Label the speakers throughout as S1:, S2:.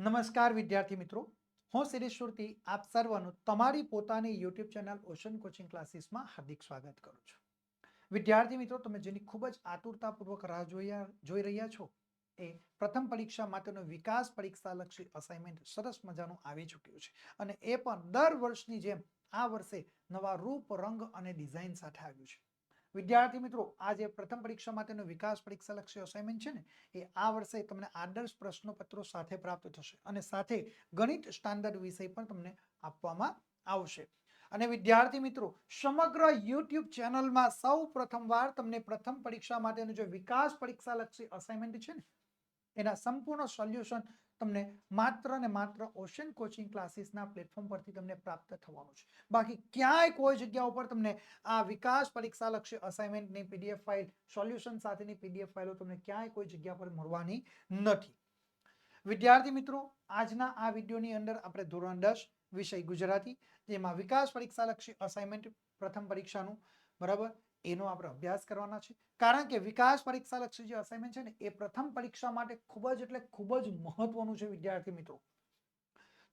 S1: નમસ્કાર વિદ્યાર્થી મિત્રો. હું શિરીષ સુરતી. આપ સર્વનું તમારી પોતાની યુટ્યુબ ચેનલ ઓશન કોચિંગ ક્લાસીસમાં હાર્દિક સ્વાગત કરું છું. વિદ્યાર્થી મિત્રો, તમે જેની ખૂબ જ આતુરતાપૂર્વક રાહ જોયા, જોઈ રહ્યા છો, એ પ્રથમ પરીક્ષા માટેનો વિકાસ પરીક્ષા લક્ષી અસાઇનમેન્ટ સરસ મજાનું આવી ચૂક્યું છે. અને એ પણ દર વર્ષની જેમ આ વર્ષે નવા રૂપ, રંગ અને ડિઝાઇન સાથે આવ્યું છે. વિદ્યાર્થી મિત્રો, આ જે પ્રથમ પરીક્ષા માટેનો વિકાસ પરીક્ષા લક્ષી અસાઇનમેન્ટ છે ને, એ આ વર્ષે તમને આદર્શ પ્રશ્નપત્રો સાથે પ્રાપ્ત થશે અને સાથે ગણિત સ્ટાન્ડર્ડ વિષય પણ તમને આપવામાં આવશે. અને વિદ્યાર્થી મિત્રો, સમગ્ર યુટ્યુબ ચેનલમાં સૌ પ્રથમવાર તમને પ્રથમ પરીક્ષા માટેનું જે વિકાસ પરીક્ષા લક્ષી અસાઇનમેન્ટ છે ને, એના સંપૂર્ણ સોલ્યુશન તમને માત્ર ને માત્ર ઓશન કોચિંગ ક્લાસીસના પ્લેટફોર્મ પરથી તમને પ્રાપ્ત થવાનું છે. બાકી ક્યાંય કોઈ જગ્યા ઉપર તમને આ વિકાસ પરીક્ષા લક્ષી અસાઇનમેન્ટની પીડીએફ ફાઇલ, સોલ્યુશન સાથેની પીડીએફ ફાઇલો તમને ક્યાંય કોઈ જગ્યા પર મળવાની નથી. વિદ્યાર્થી મિત્રો, આજના આ વિડીયોની અંદર આપણે ધોરણ દસ વિષય ગુજરાતી, જેમાં વિકાસ પરીક્ષા લક્ષી અસાઇનમેન્ટ પ્રથમ પરીક્ષાનું, બરાબર? એનો આપણે અભ્યાસ કરવાના છે. કારણ કે વિકાસ પરીક્ષા લક્ષી જે અસાઇનમેન્ટ છે ને, એ પ્રથમ પરીક્ષા માટે ખૂબ જ એટલે ખૂબ જ મહત્વનું છે, વિદ્યાર્થી મિત્રો.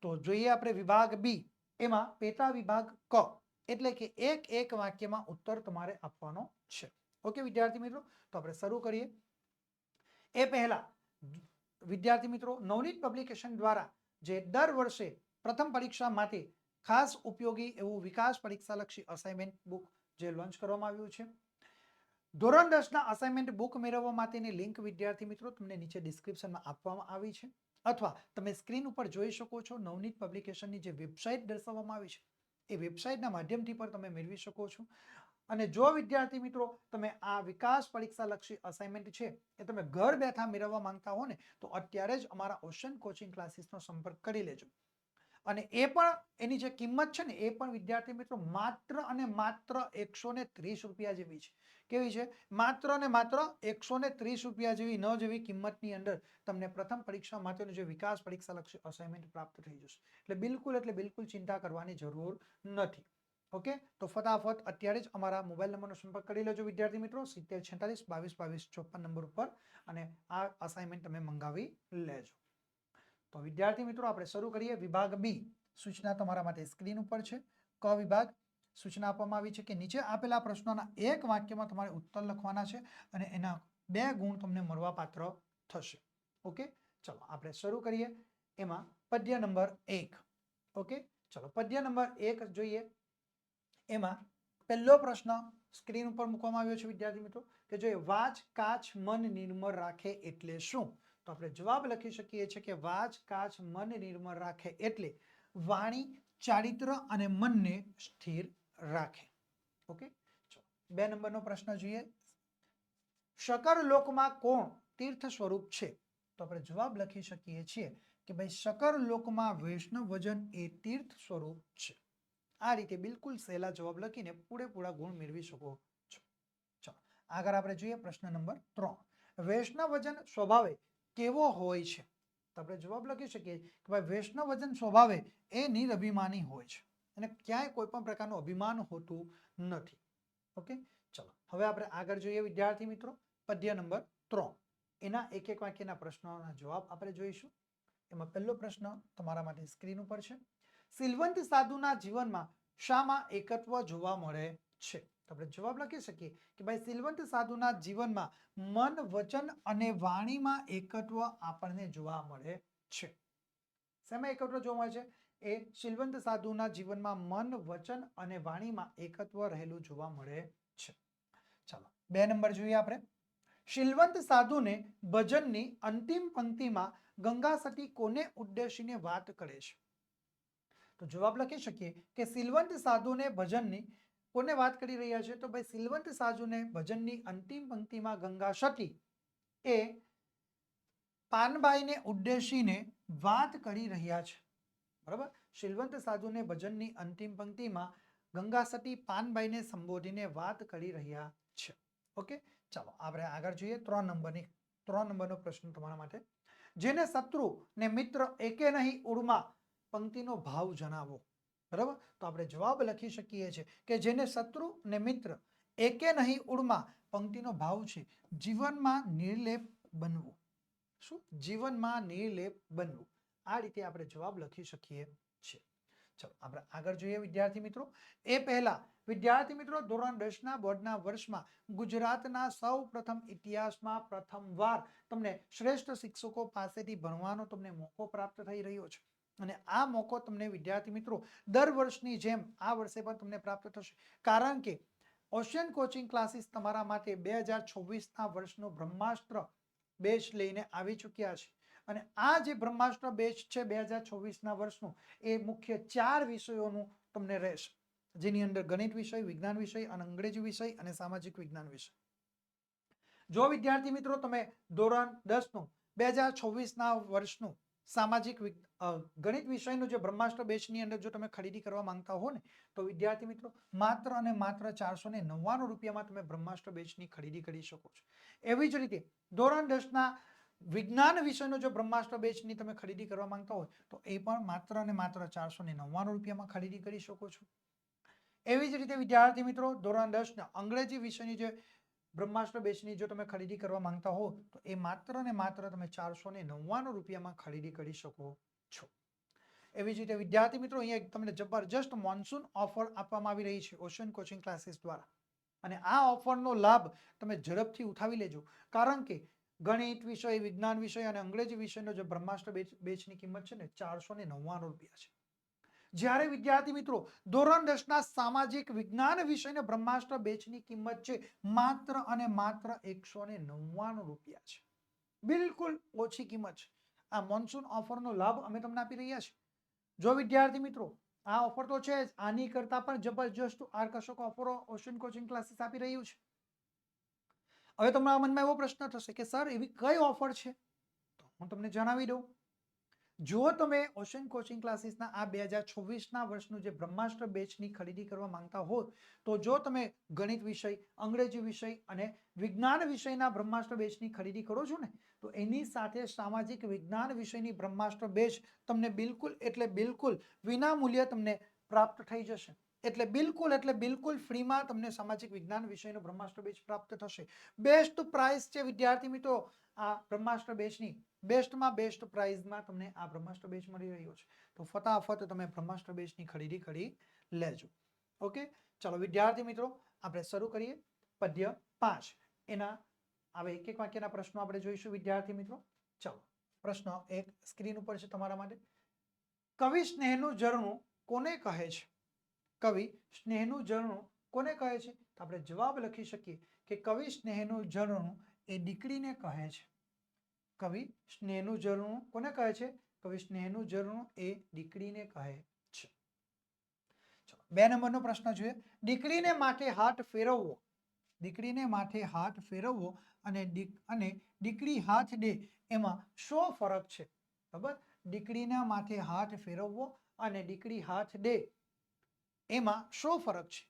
S1: તો જોઈએ આપણે વિભાગ બી એમાં પેટા વિભાગ ક એટલે કે એક એક વાક્યમાં ઉત્તર તમારે આપવાનો છે. ઓકે વિદ્યાર્થી મિત્રો? તો આપણે શરૂ કરીએ. એ પહેલા, વિદ્યાર્થી મિત્રો, નવનીત પબ્લિકેશન દ્વારા જે દર વર્ષે પ્રથમ પરીક્ષા માટે ખાસ ઉપયોગી એવું વિકાસ પરીક્ષા લક્ષી અસાઇનમેન્ટ બુક જે લોન્ચ કરવામાં આવ્યું છે. ધોરણ દસના અસાઇનમેન્ટ બુક મેળવવા માટેની લિંક વિદ્યાર્થી મિત્રો તમને નીચે ડિસ્ક્રિપ્શનમાં આપવામાં આવી છે. અથવા તમે સ્ક્રીન ઉપર જોઈ શકો છો નવનીત પબ્લિકેશનની જે વેબસાઇટ દર્શાવવામાં આવી છે. એ વેબસાઇટના માધ્યમથી પણ તમે મેળવી શકો છો. અને જો વિદ્યાર્થી મિત્રો તમે આ વિકાસ પરીક્ષા લક્ષી અસાઇનમેન્ટ છે એ તમે ઘર બેઠા મેળવવા માંગતા હો ને તો અત્યારે જ અમારા ઓશન કોચિંગ ક્લાસીસનો સંપર્ક કરી લેજો. અને એ પણ, એની જે કિંમત છે ને, એ પણ વિદ્યાર્થી મિત્રો માત્ર અને માત્ર એકસો ને ત્રીસ રૂપિયા જેવી છે. કેવી છે? માત્ર અને માત્ર એકસો ને ત્રીસ રૂપિયા જેવી ન જેવી કિંમતની અંદર તમને પ્રથમ પરીક્ષા માટેનું જે વિકાસ પરીક્ષા લક્ષી અસાઇનમેન્ટ પ્રાપ્ત થઈ જશે. એટલે બિલકુલ એટલે બિલકુલ ચિંતા કરવાની જરૂર નથી. ઓકે? તો ફટાફટ અત્યારે જ અમારા મોબાઈલ નંબરનો સંપર્ક કરી લેજો વિદ્યાર્થી મિત્રો. સિત્તેર છેતાલીસ, બાવીસ બાવીસ, ચોપન નંબર ઉપર અને આ અસાઇનમેન્ટ તમે મંગાવી લેજો. તો વિદ્યાર્થી મિત્રો, આપણે શરૂ કરીએ વિભાગ બી. સૂચના તમારા માટે સ્ક્રીન ઉપર છે. ક વિભાગ. સૂચના આપવામાં આવી છે કે નીચે આપેલા પ્રશ્નોના એક વાક્યમાં તમારે ઉત્તર લખવાના છે અને એના બે ગુણ તમને મળવાપાત્ર થશે. ઓકે? ચલો, આપણે શરૂ કરીએ. એમાં પદ્ય નંબર એક. ઓકે? ચલો, પદ્ય નંબર એક જોઈએ. એમાં પહેલો પ્રશ્ન સ્ક્રીન ઉપર મૂકવામાં આવ્યો છે વિદ્યાર્થી મિત્રો, કે જોઈએ વાચ, કાચ, મન, નિર્મળ રાખે એટલે શું? તો આપણે જવાબ લખી શકીએ છીએ કે વાચ, કાચ, મન નિર્મળ રાખે એટલે વાણી ચારિત્ર અને મનને સ્થિર રાખે. ઓકે? ચલો, બે નંબરનો પ્રશ્ન જોઈએ. શકર લોકમાં કોણ તીર્થ સ્વરૂપ છે? તો આપણે જવાબ લખી શકીએ છીએ કે ભાઈ શકર લોકમાં વૈષ્ણવ વજન એ તીર્થ સ્વરૂપ છે. આ રીતે બિલકુલ સહેલા જવાબ લખીને પૂરેપૂરા ગુણ મેળવી શકો છો. ચાલો, આગળ આપણે જોઈએ પ્રશ્ન નંબર ત્રણ. વૈષ્ણવ વજન સ્વભાવે કેવો હોય છે? તો આપણે જવાબ લખી શકીએ કે ભાઈ વૈષ્ણવ વજન સ્વભાવે એ નિરભિમાની હોય છે. અને ક્યાંય કોઈ પણ પ્રકારનું અભિમાન હોતું નથી. ઓકે? ચલો, હવે આપણે આગળ જોઈએ વિદ્યાર્થી મિત્રો પદ્ય નંબર ત્રણ. એના એક એક વાક્યના પ્રશ્નોના જવાબ આપણે જોઈશું. એમાં પહેલો પ્રશ્ન તમારા માટે સ્ક્રીન ઉપર છે. સિલવંત સાધુના જીવનમાં શામાં એકત્વ જોવા મળે છે. આપણે જવાબ લખી શકીએ કે ભાઈ, સિલવંત સાધુના જીવનમાં મન, વચન અને વાણીમાં એકત્વ આપણને જોવા મળે છે. શેમાં એકત્વ જોવા મળે છે? એ સિલવંત સાધુના જીવનમાં મન, વચન અને વાણીમાં એકત્વ રહેલું જોવા મળે છે. ચાલો, બે નંબર જોઈએ આપણે. શીલવંત સાધુને ભજનની અંતિમ પંક્તિમાં ગંગા સતી કોને ઉદ્દેશીને વાત કરે છે? તો જવાબ લખી શકીએ કે સિલવંત સાધુને ભજનની કોને વાત કરી રહ્યા છે? તો ભાઈ સિલવંત સાજુને ભજનની અંતિમ પંક્તિમાં ગંગા સતી એ પાનબાઈને ઉદ્દેશીને વાત કરી રહ્યા છે. બરાબર? સિલવંત સાધુને ભજનની અંતિમ પંક્તિમાં ગંગા સતી પાનબાઈને સંબોધીને વાત કરી રહ્યા છે. ઓકે? ચાલો, આપણે આગળ જોઈએ. ત્રણ નંબરની, ત્રણ નંબરનો પ્રશ્ન તમારા માટે. જેને શત્રુ ને મિત્ર એકે નહીં ઉડમાં પંક્તિનો ભાવ જણાવો. બરાબર? તો આપણે જવાબ લખી શકીએ છીએ કે જેને શત્રુ ને મિત્ર એકે નહીં ઉડમાં પંક્તિનો ભાવ છે જીવનમાં નિર્લેપ બનવું. શું? જીવનમાં નિર્લેપ બનવું. આ રીતે આપણે જવાબ લખી શકીએ છીએ. ચલો, આપણે આગળ જોઈએ વિદ્યાર્થી મિત્રો. એ પહેલા, વિદ્યાર્થી મિત્રો, ધોરણ દસના બોર્ડના વર્ષમાં ગુજરાતના સૌ પ્રથમ ઇતિહાસમાં પ્રથમવાર તમને શ્રેષ્ઠ શિક્ષકો પાસેથી ભણવાનો તમને મોકો પ્રાપ્ત થઈ રહ્યો છે. અને આ મોકો તમને વિદ્યાર્થી મિત્રો દર વર્ષની જેમ આ વર્ષે પણ તમને પ્રાપ્ત થશે. કારણ કે ઓશિયન કોચિંગ ક્લાસીસ તમારા માટે બે હજાર છવ્વીસના વર્ષનો બ્રહ્માસ્ત્ર બેચ લઈને આવી ચૂક્યા છે. અને આ જે બ્રહ્માસ્ત્ર બેચ છે બે હજાર છવ્વીસના વર્ષનું, એ મુખ્ય ચાર વિષયોનું તમને રહેશે. જેની અંદર ગણિત વિષય, વિજ્ઞાન વિષય અને અંગ્રેજી વિષય અને સામાજિક વિજ્ઞાન વિષય. જો વિદ્યાર્થી મિત્રો તમે ધોરણ દસનું, બે હજાર છવ્વીસના વર્ષનું સામાજિક ગણિત વિષયનું જે બ્રહ્માસ્ત્ર બેચની અંદર જો તમે ખરીદી કરવા માંગતા હો ને, તો વિદ્યાર્થી મિત્રો, માત્ર અને માત્ર ચારસો ને નવ્વાણું રૂપિયામાં તમે બ્રહ્માસ્ત્ર બેચની ખરીદી કરી શકો છો. એવી જ રીતે, ધોરણ દસના વિજ્ઞાન વિષયનો જો બ્રહ્માસ્ત્ર બેચની તમે ખરીદી કરવા માંગતા હોય તો એ પણ માત્ર અને માત્ર ચારસો ને નવ્વાણું રૂપિયામાં ખરીદી કરી શકો છો. એવી જ રીતે વિદ્યાર્થી મિત્રો, ધોરણ દસના અંગ્રેજી વિષયની જે બ્રહ્માસ્ત્ર બેચની જો તમે ખરીદી કરવા માંગતા હો તો એ માત્ર ને માત્ર તમે ચારસો ને નવ્વાણું રૂપિયામાં ખરીદી કરી શકો. છો. એવી જ રીતે વિદ્યાર્થી મિત્રો, અહીંયા તમને જબરજસ્ત મોન્સૂન ઓફર આપવામાં આવી રહી છે ઓશન કોચિંગ ક્લાસીસ દ્વારા. અને આ ઓફરનો લાભ તમે ઝડપથી ઉઠાવી લેજો. કારણ કે ગણિત વિષય, વિજ્ઞાન વિષય અને અંગ્રેજી વિષયનો જે બ્રહ્માસ્ત્ર બેચ, બેચની કિંમત છે ને, ચારસો ને નવ્વાણું રૂપિયા છે. જ્યારે વિદ્યાર્થી મિત્રો, ધોરણ દસના સામાજિક વિજ્ઞાન વિષયને બ્રહ્માસ્ત્ર બેચની કિંમત છે, માત્ર અને માત્ર એકસો નવ્વાણું રૂપિયા છે. બિલકુલ ઓછી કિંમત છે. આ મોન્સૂન ઓફરનો લાભ અમે તમને આપી રહ્યા છીએ. જો વિદ્યાર્થી મિત્રો, આ ઓફર તો છે જ, આની કરતા પણ જબરજસ્ત આકર્ષક ઓફરો ઓશન કોચિંગ ક્લાસીસ આપી રહ્યું છે. હવે તમારા મનમાં એવો પ્રશ્ન થશે કે, સર, એવી કઈ ઓફર છે? તો હું તમને જણાવી દઉં. જો તમે ઓશન કોચિંગ ક્લાસીસના આ બે હજાર છવ્વીસના વર્ષનું જે બ્રહ્માસ્ત્ર બેચની ખરીદી કરવા માંગતા હો તો જો તમે ગણિત વિષય, અંગ્રેજી વિષય અને વિજ્ઞાન વિષયના બ્રહ્માસ્ત્ર બેચની ખરીદી કરો છો ને, તો એની સાથે સામાજિક વિજ્ઞાન વિષયની બ્રહ્માસ્ત્ર બેચ તમને બિલકુલ એટલે બિલકુલ વિનામૂલ્યે તમને પ્રાપ્ત થઈ જશે. એટલે બિલકુલ એટલે બિલકુલ ફ્રીમાં તમને સામાજિક વિજ્ઞાન વિષયનો બ્રહ્માસ્ત્ર બેચ પ્રાપ્ત થશે. બેસ્ટ પ્રાઇસ છે વિદ્યાર્થી મિત્રો આ બ્રહ્માસ્ત્ર બેચની બેસ્ટમાં બેસ્ટ પ્રાઇઝમાં તમને આ બ્રહ્માસ્ત્ર બેચ મળી રહ્યો છે. તો ફટાફટ તમે બ્રહ્માસ્ત્ર બેચની ખરીદી કરી લેજો. ઓકે? ચલો, વિદ્યાર્થી મિત્રો, આપણે શરૂ કરીએ. પદ્ય પાંચ. એના, હવે એક એક વાક્યના પ્રશ્નો આપણે જોઈશું, વિદ્યાર્થી મિત્રો. ચાલો, પ્રશ્ન એક સ્ક્રીન ઉપર છે તમારા માટે. કવિ સ્નેહનું ઝરણું કોને કહે છે? કવિ સ્નેહનું ઝરણું કોને કહે છે? તો આપણે જવાબ લખી શકીએ કે કવિ સ્નેહનું ઝરણું એ દીકરીને કહે છે. કવિ સ્નેહનું ઝરણું કોને કહે છે? કવિ સ્નેહનું ઝરણું એ દીકરીને કહે છે. બે નંબરનો પ્રશ્ન જોઈએ. દીકરીને માથે હાથ ફેરવવો. દીકરીને માથે હાથ ફેરવવો અને અને દીકરી હાથ દે એમાં શો ફરક છે? બરાબર દીકરીના માથે હાથ ફેરવવો અને દીકરી હાથ દે એમાં શો ફરક છે?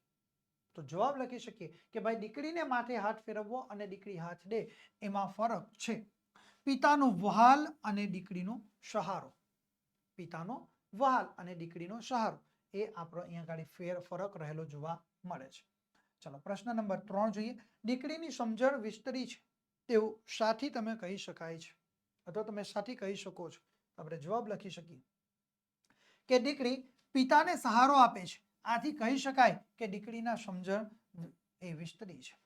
S1: તો જવાબ લખી શકીએ કે ભાઈ દીકરીને માથે હાથ ફેરવવો અને દીકરી હાથ દે, એમાં ફરક છે. પિતાનો વહાલ અને દીકરીનો સહારો. પિતાનો વહાલ અને દીકરીનો સહારો. એ આપણો અહીંયા આગળ ફેર, ફરક રહેલો જોવા મળે છે. ચલો, પ્રશ્ન નંબર ત્રણ જોઈએ. દીકરીની સમજણ વિસ્તરી છે. તેવું સાથી તમે કહી શકાય છે. અથવા તમે સાથી કહી શકો છો. આપણે જવાબ લખી શકીએ કે દીકરી પિતાને સહારો આપે છે. આથી કહી શકાય કે દીકરીના સમજણ એ વિસ્તરી છે.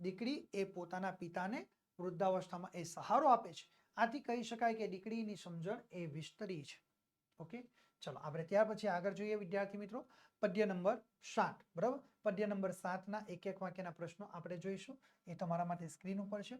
S1: દીકરી એ પોતાના પિતાને વૃદ્ધાવસ્થામાં એ સહારો આપે છે. આથી કહી શકાય કે દીકરીની સમજણ એ વિસ્તરી છે. ઓકે? ચલો, આપણે ત્યાર પછી આગળ જોઈએ વિદ્યાર્થી મિત્રો. પદ્ય નંબર સાત, બરાબર? પદ્ય નંબર સાતના એક એક વાક્યના પ્રશ્નો આપણે જોઈશું. એ તમારા માટે સ્ક્રીન ઉપર છે.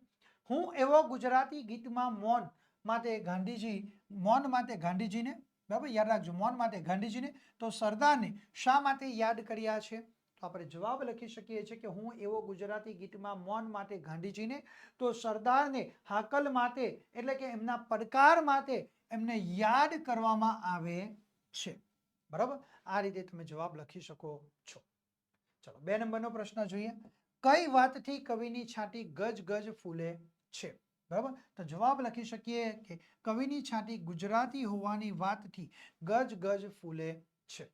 S1: હું એવો ગુજરાતી ગીતમાં મૌન માટે ગાંધીજી, મૌન માટે ગાંધીજીને બરાબર? યાદ રાખજો, મૌન માટે ગાંધીજીને તો સરદારને શા માટે યાદ કર્યા છે? તો આપણે જવાબ લખી શકીએ છીએ કે હું એવો ગુજરાતી ગીતમાં મૌન માટે ગાંધીજીને તો સરદારને હાકલ માટે એટલે કે એમના પડકાર માટે એમને યાદ કરવામાં આવે છે. બરાબર? આ રીતે તમે જવાબ લખી શકો છો. ચલો, બે નંબરનો પ્રશ્ન જોઈએ. કઈ વાતથી કવિની છાતી ગજ ગજ ફૂલે છે? બરાબર? તો જવાબ લખી શકીએ કે કવિની છાતી ગુજરાતી હોવાની વાતથી ગજ ગજ ફૂલે છે.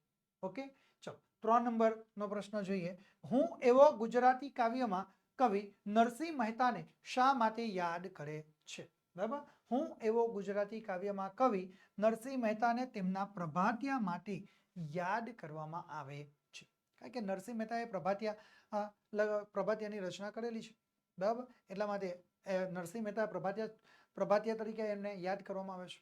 S1: ઓકે? ચલો, ત્રણ નંબરનો પ્રશ્ન જોઈએ. હું એવો ગુજરાતી કાવ્યમાં કવિ નરસિંહ મહેતાને શા માટે યાદ કરે છે? બરાબર? હું એવો ગુજરાતી કાવ્યમાં કવિ નરસિંહ મહેતાને તેમના પ્રભાતિયા માટે યાદ કરવામાં આવે છે. કારણ કે નરસિંહ મહેતાએ પ્રભાતિયા પ્રભાતિયાની રચના કરેલી છે. બરાબર? એટલા માટે નરસિંહ મહેતા પ્રભાતિયા પ્રભાતિયા તરીકે એમને યાદ કરવામાં આવે છે.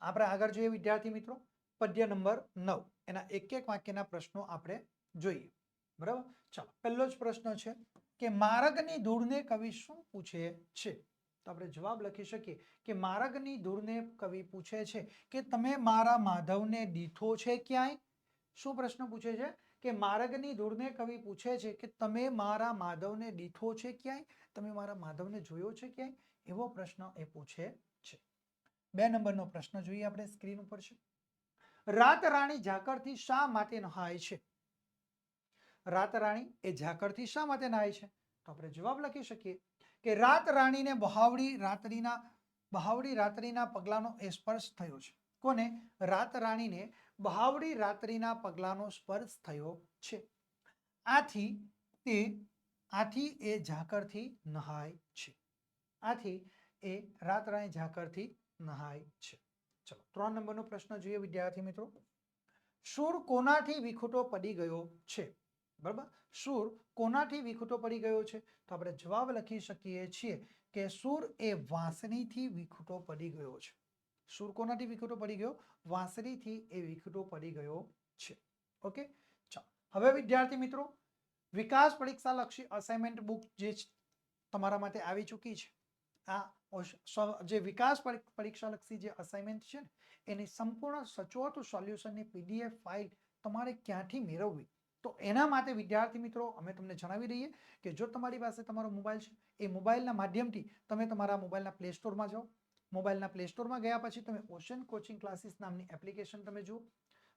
S1: આપણે આગળ જોઈએ વિદ્યાર્થી મિત્રો. પદ્ય નંબર નવ. એના એક એક વાક્યના પ્રશ્નો આપણે જોઈએ. બરાબર? ચાલો, પહેલો જ પ્રશ્ન છે કે માર્ગની ધૂળને કવિ શું પૂછે છે? તો આપણે જવાબ લખી શકીએ કે માર્ગની ધૂળને કવિ પૂછે છે કે તમે મારા માધવને દીઠો છે ક્યાંય? શું પ્રશ્ન પૂછે છે? કે માર્ગની ધૂળને કવિ પૂછે છે કે તમે મારા માધવને દીઠો છે ક્યાંય? તમે મારા માધવને જોયો છે ક્યાંય? એવો પ્રશ્ન એ પૂછે છે. બે નંબરનો પ્રશ્ન જોઈએ આપણે સ્ક્રીન ઉપર છે. રાત રાણી ઝાકળથી શા માટે નહાય છે? રાત રાણી એ ઝાકળથી શા માટે નહાય છે? તો આપણે જવાબ લખી શકીએ કે રાત રાણીને બહાવડી રાત્રિના બહાવડી રાત્રિના પગલાનો એ સ્પર્શ થયો છે. કોને? રાત રાણીને બહાવડી રાત્રિના પગલાનો સ્પર્શ થયો છે. આથી તે, આથી એ ઝાકળથી નહાય છે. આથી એ રાત ઝાકરથી નહાય છે. ચલો, ત્રણ નંબરનો પ્રશ્ન જોઈએ વિદ્યાર્થી મિત્રો. સૂર કોનાથી વિખૂટો પડી ગયો છે? બરાબર? સૂર કોનાથી વિખૂટો પડી ગયો છે? તો આપણે જવાબ લખી શકીએ છીએ કે સૂર એ વાંસણીથી વિખૂટો પડી ગયો છે. શૂર કોનાથી વિખૂટો પડી ગયો, વાંસળીથી એ વિખૂટો પડી ગયો છે. ઓકે? ચાલો. હવે વિદ્યાર્થી મિત્રો, વિકાસ પરીક્ષા લક્ષી અસાઇનમેન્ટ બુક જે તમારા માટે આવી ચૂકી છે. આ જે વિકાસ પરી- પરીક્ષા લક્ષી જે અસાઇનમેન્ટ છે ને, એની સંપૂર્ણ સચોટ સોલ્યુશનની પીડીએફ ફાઇલ તમારે ક્યાંથી મેળવવી? તો એના માટે વિદ્યાર્થી મિત્રો, અમે તમને જણાવી દઈએ કે જો તમારી પાસે તમારો મોબાઈલ છે, એ મોબાઈલના માધ્યમથી તમે તમારા મોબાઈલના પ્લે સ્ટોરમાં જાઓ. મોબાઈલના પ્લે સ્ટોરમાં ગયા પછી તમે ઓશન કોચિંગ ક્લાસીસ નામની એપ્લિકેશન તમે જુઓ.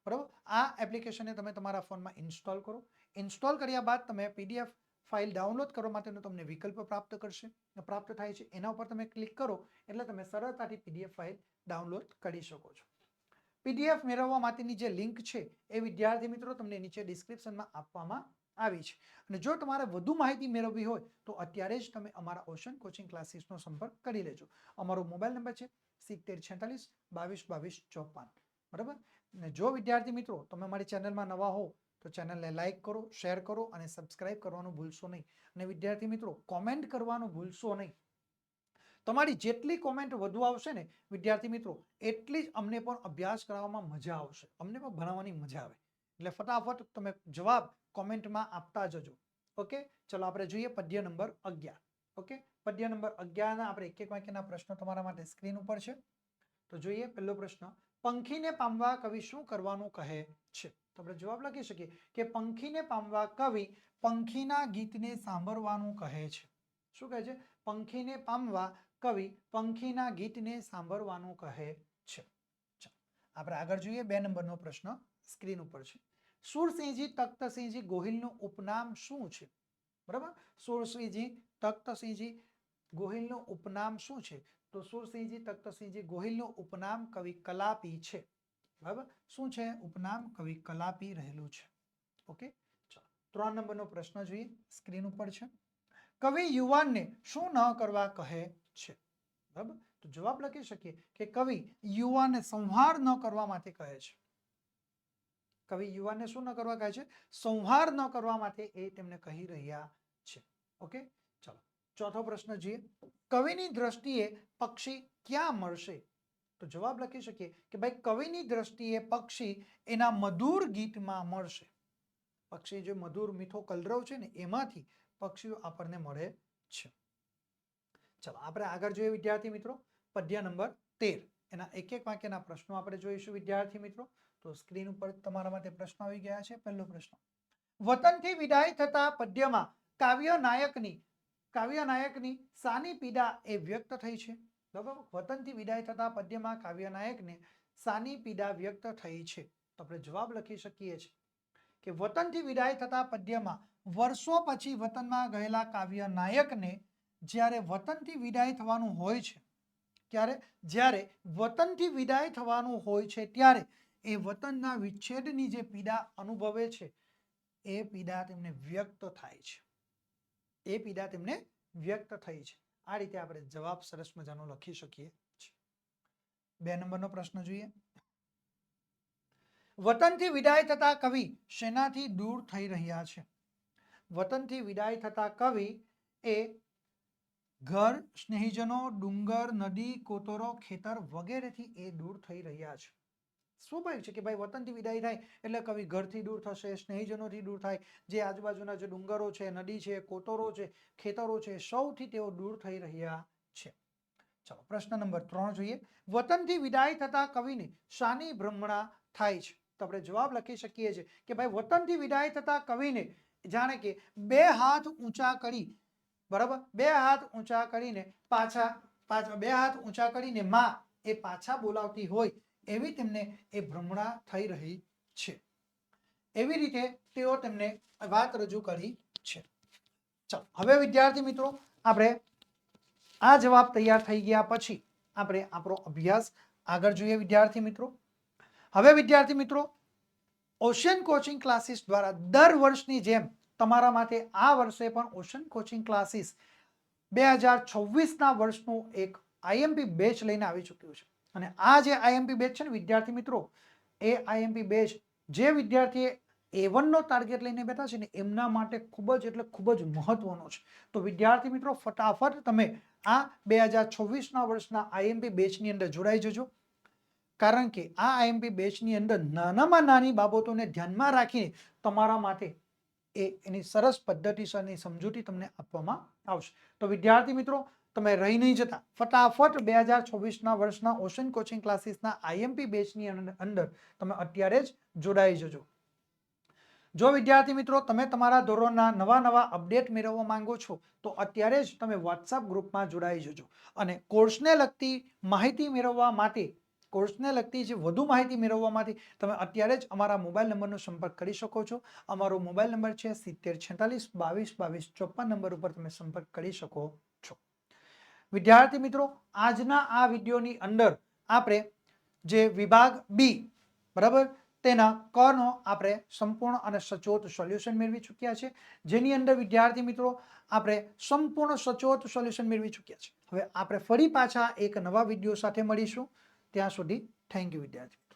S1: બરાબર? આ એપ્લિકેશનને તમે તમારા ફોનમાં ઇન્સ્ટોલ કરો. ઇન્સ્ટોલ કર્યા બાદ તમે પીડીએફ ફાઇલ ડાઉનલોડ કરવા માટેનો તમને વિકલ્પ પ્રાપ્ત કરશે. પ્રાપ્ત થાય છે. એના ઉપર તમે ક્લિક કરો એટલે તમે સરળતાથી પીડીએફ ફાઇલ ડાઉનલોડ કરી શકો છો. પીડીએફ મેળવવા માટેની જે લિંક છે એ વિદ્યાર્થી મિત્રો તમને નીચે ડિસ્ક્રિપ્શનમાં આપવામાં આવી છે. અને જો તમારે વધુ માહિતી મેળવવી હોય, તો અત્યારે જ તમે અમારા ઓશન કોચિંગ ક્લાસીસનો સંપર્ક કરી લેજો. અમારો મોબાઈલ નંબર છે સિત્તેર છેતાલીસ, બાવીસ બાવીસ, ચોપન. બરાબર? ને જો વિદ્યાર્થી મિત્રો, તમે અમારી ચેનલમાં નવા હો તો ચેનલને લાઇક કરો, શેર કરો અને સબસ્ક્રાઇબ કરવાનું ભૂલશો નહીં. અને વિદ્યાર્થી મિત્રો, કોમેન્ટ કરવાનું ભૂલશો નહીં. તમારી જેટલી કોમેન્ટ વધુ આવશે ને, વિદ્યાર્થી મિત્રો, એટલી જ અમને પણ અભ્યાસ કરાવવામાં મજા આવશે. અમને પણ ભણાવવાની મજા આવે. એટલે ફટાફટ તમે જવાબ કોમેન્ટમાં આપતા જજો. ઓકે? ચલો, આપણે જોઈએ પદ્ય નંબર અગિયાર. ઓકે? પદ્ય નંબર અગિયારના આપણે એક એક વાક્યના પ્રશ્નો તમારા માટે સ્ક્રીન ઉપર છે. તો જોઈએ પહેલો પ્રશ્ન, પંખીને પામવા કવિ શું કરવાનું કહે છે? તો આપણે જવાબ લખી શકીએ કે, પંખીને પામવા કવિ પંખીના ગીતને સાંભળવાનું કહે છે. શું કહે છે? પંખીને પામવા કવિ પંખીના ગીતને સાંભળવાનું કહે છે. આપણે આગળ જોઈએ બે નંબરનો પ્રશ્ન સ્ક્રીન ઉપર છે. સુરસિંહજી તખ્તસિંહજી ગોહિલનું ઉપનામ શું છે? બરાબર? સુરસિંહજી તખ્તસિંહજી ગોહિલનું ઉપનામ શું છે? તો સુરસિંહજી તખ્તસિંહજી ગોહિલનું ઉપનામ કવિ કલાપી છે. બરાબર? શું છે? ઉપનામ કવિ કલાપી રહેલું છે. ઓકે? ચાલો, ત્રણ નંબરનો પ્રશ્ન જોઈએ, સ્ક્રીન ઉપર છે. કવિ યુવાનને શું ન કરવા કહે છે? બરાબર? તો જવાબ લખી શકીએ કે કવિ યુવાનને સંહાર ન કરવા માટે કહે છે. કવિ યુવાનને શું ન કરવા કહે છે? સંહાર ન કરવા માટે એ તેમને કહી રહ્યા છે. ઓકે? ચાલો, ચોથો પ્રશ્ન જોઈએ. કવિની દ્રષ્ટિએ પક્ષી ક્યાં મળશે? તો જવાબ લખી શકીએ કે ભાઈ, કવિની દ્રષ્ટિએ પક્ષી એના મધુર ગીતમાં મળશે. પક્ષી જે મધુર, મીઠો કલરવ છે ને, એમાંથી પક્ષીઓ આપણને મળે છે. ચલો, આપણે આગળ જોઈએ વિદ્યાર્થી મિત્રો. પદ્ય નંબર તેર. એના એક એક વાક્યના પ્રશ્નો આપણે જોઈશું, વિદ્યાર્થી મિત્રો. તો સ્ક્રીન ઉપર તમારા માટે પ્રશ્નો આવી ગયા છે. પહેલો પ્રશ્ન. વતનથી વિદાય થતા પદ્યમાં કાવ્ય નાયકની કાવ્ય નાયકની સાની પીડા એ વ્યક્ત થઈ છે. બરાબર? વતનથી વિદાય થતા પદ્યમાં કાવ્ય નાયકને સાની પીડા વ્યક્ત થઈ છે. તો આપણે જવાબ લખી શકીએ છીએ કે વતનથી વિદાય થતા પદ્યમાં વર્ષો પછી વતનમાં ગયેલા કાવ્ય નાયકને જ્યારે વતનથી વિદાય થવાનું હોય છે ત્યારે જ્યારે વતનથી વિદાય થવાનું હોય છે, ત્યારે એ વતનના વિચ્છેદની જે પીડા અનુભવે છે, એ પીડા તેમને વ્યક્ત થાય છે. એ પીડા તેમને વ્યક્ત થઈ છે. આ રીતે આપણે જવાબ સરસ મજાનો લખી શકીએ છીએ. બે નંબરનો પ્રશ્ન જોઈએ. વતનથી વિદાય થતા કવિ શેનાથી દૂર થઈ રહ્યા છે? વતનથી વિદાય થતા કવિ એ ઘર, સ્નેહીજનો, ડુંગર, નદી, કોતરો, ખેતર વગેરેથી એ દૂર થઈ રહ્યા છે. સ્વાભાવિક છે કે ભાઈ વતનથી વિદાય થાય એટલે કવિ ઘરથી દૂર થશે, સ્નેહીજનોથી દૂર થાય. જે આજુબાજુના જે ડુંગરો છે, નદી છે, કોતરો છે, ખેતરો છે, સૌથી તેઓ દૂર થઈ રહ્યા છે. ચલો, પ્રશ્ન નંબર ત્રણ જોઈએ. વતનથી વિદાય થતા કવિને શાની ભ્રમણા થાય છે? તો આપણે જવાબ લખી શકીએ છીએ કે ભાઈ વતનથી વિદાય થતા કવિને જાણે કે બે હાથ ઊંચા કરી બરાબર? બે હાથ ઊંચા કરીને પાછા પાછા, બે હાથ ઊંચા કરીને માં એ પાછા બોલાવતી હોય એવી તેમને એ ભ્રમણા થઈ રહી છે. એવી રીતે તેઓ તેમને વાત રજૂ કરી છે. ચાલો, હવે વિદ્યાર્થી મિત્રો, આપણે આ જવાબ તૈયાર થઈ ગયા પછી આપણે આપણો અભ્યાસ આગળ જોઈએ વિદ્યાર્થી મિત્રો. હવે વિદ્યાર્થી મિત્રો, ઓશિયન કોચિંગ ક્લાસીસ દ્વારા દર વર્ષની જેમ તમારા માટે આ વર્ષે પણ ઓશન કોચિંગ ક્લાસીસ બે હજાર છવ્વીસના વર્ષનું એક આઈએમપી બેચ લઈને આવી ચૂક્યું છે. અને આ જે આઈએમપી બેચ છે ને, વિદ્યાર્થી મિત્રો, એ આઈએમપી બેચ જે વિદ્યાર્થીએ એ વનનો ટાર્ગેટ લઈને બેઠા છે ને, એમના માટે ખૂબ જ એટલે ખૂબ જ મહત્વનો છે. તો વિદ્યાર્થી મિત્રો, ફટાફટ તમે આ બે હજાર છવ્વીસના વર્ષના આઈએમપી બેચની અંદર જોડાઈ જજો. કારણ કે આ આઈએમપી બેચની અંદર નાનામાં નાની બાબતોને ધ્યાનમાં રાખીને તમારા માટે એ એની સરસ પદ્ધતિસરની સમજૂતી તમને આપવામાં આવશે. તો વિદ્યાર્થી મિત્રો, તમે રહી નહીં જતા. ફટાફટ બે હજાર છવ્વીસના વર્ષના ઓશન કોચિંગ ક્લાસીસના આઈએમપી બેચની અંદર તમે અત્યારે જ જોડાઈ જજો. જો વિદ્યાર્થી મિત્રો, તમે તમારા ધોરણના નવા નવા અપડેટ મેળવવા માંગો છો, તો અત્યારે જ તમે વોટ્સઅપ ગ્રુપમાં જોડાઈ જજો. અને કોર્સને લગતી માહિતી મેળવવા માટે કોર્સને લગતી જે વધુ માહિતી મેળવવા માટે તમે અત્યારે જ અમારા મોબાઈલ નંબરનો સંપર્ક કરી શકો છો. અમારો મોબાઈલ નંબર છે સિત્તેર છેતાલીસ બાવીસ બાવીસ ચોપન નંબર ઉપર તમે સંપર્ક કરી શકો છો. વિદ્યાર્થી મિત્રો, આજના આ વિડીયોની અંદર આપણે જે વિભાગ બી, બરાબર? તેના કનો આપણે સંપૂર્ણ અને સચોટ સોલ્યુશન મેળવી ચૂક્યા છે. જેની અંદર વિદ્યાર્થી મિત્રો, આપણે સંપૂર્ણ સચોટ સોલ્યુશન મેળવી ચૂક્યા છે. હવે આપણે ફરી પાછા એક નવા વીડિયો સાથે મળીશું. ત્યાં સુધી થેન્ક યુ વિદ્યાર્થી.